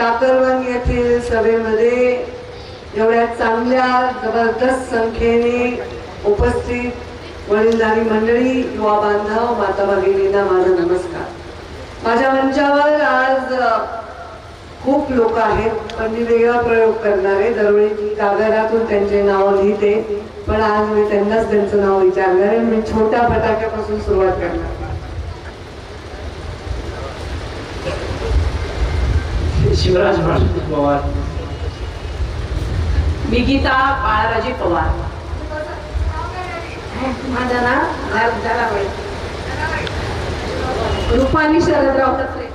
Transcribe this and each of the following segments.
टाकरवन येथील सभेमध्ये एवढ्या चांगल्या जबरदस्त संख्येने उपस्थित वडीलधारी मंडळी युवा बांधव माता भगिनींना माझा नमस्कार. माझ्या मंचावर आज खूप लोक आहेत पण मी वेगळा प्रयोग करणारे दरवेळी मी कागदातून त्यांचे नाव लिहिते पण आज मी त्यांनाच त्यांचं नाव विचारणार आहे. मी छोट्या फटाक्यापासून सुरुवात करणार शिवराज पवार. मी गीता बाळाराजे पवार. माझं नाव. रुपाली शरदराव तत्रे.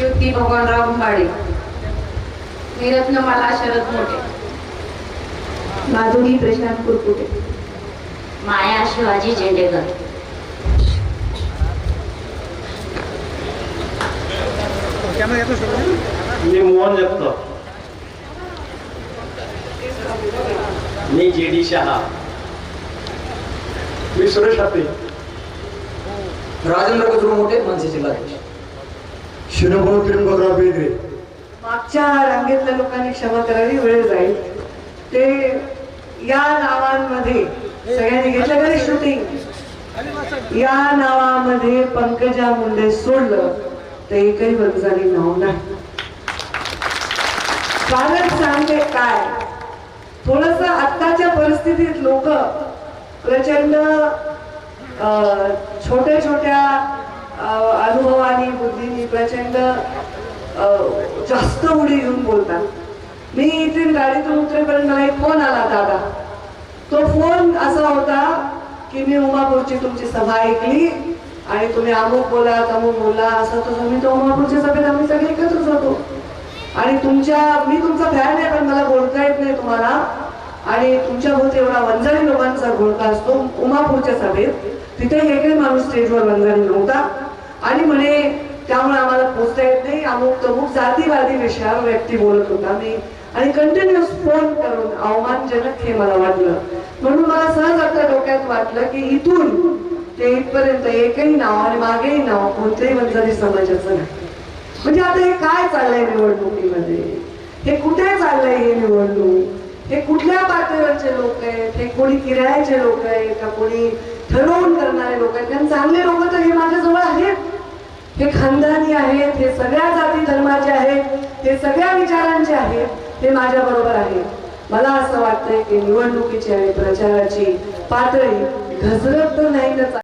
युती भगवानराव भाडे मी रत्नमाला शरद मोठे. माधुरी प्रशांत कुरकुटे. माया शिवाजी झेंडेकर मी मोहन जगताप मी जे डी शहा. मी सुरेश हाते राजेंद्र गजरू मोठे मनसे जिल्हाध्यक्ष शिरभाऊ त्रिंबकराव बेदरे मागच्या रांगेतल्या लोकांनी क्षमा करावी वेळ जाईल. ते या नावांमध्ये सगळ्यांनी घेतलं का शूटिंग या नावामध्ये पंकजा मुंडे सोडलं. तर एकही वंजारी नाव नाही. कारण सांगते काय? थोडस आत्ताच्या परिस्थितीत लोक प्रचंड छोट्या छोट्या अनुभवानी बुद्धीनी प्रचंड अं, जास्त उडी घेऊन बोलतात. मी इथे गाडीतून उतरेपर्यंत मला एक फोन आला दादा. तो फोन असा होता की मी उमापूरची तुमची सभा ऐकली. आणि तुम्ही अमुक बोला अमुक बोला असं तसं. मी तो उमापूरच्या सभेत आम्ही सगळे एकत्रच होतो. आणि तुमच्या मी तुमचा फॅन आहे पण मला बोलता येत नाही तुम्हाला. आणि तुमच्या भोवती एवढा वंजारी लोकांचा घोळका असतो उमापूरच्या सभेत. तिथे एकही माणूस स्टेजवर वंजारी नव्हता. आणि म्हणे त्यामुळे आम्हाला पोचता येत नाही. अमुक तमुक जातीवादी विषयावर व्यक्ती बोलत होता मी. आणि कंटिन्युअस फोन करून अवमानजनक हे मला वाटलं. म्हणून मला सहज आता डोक्यात वाटलं की इथून ते इथपर्यंत एकही नाव आणि मागेही नाव कोणत्याही वंजारी समाजाचं नाही. म्हणजे आता हे काय चाललंय निवडणुकीमध्ये? हे कुठे चाललंय हे निवडणूक? हे कुठल्या पातळीवरचे लोक आहेत? हे कोणी किरायाचे लोक आहेत का कोणी ठरवून करणारे लोक आहेत? कारण चांगले लोक तर हे माझ्याजवळ आहेत. हे खानदानी आहेत हे सगळ्या जाती धर्माचे आहेत हे सगळ्या विचारांचे आहेत ते माझ्या बरोबर आहेत. मला असं वाटतंय की निवडणुकीची आणि प्रचाराची पातळी घसरत तर नाही तर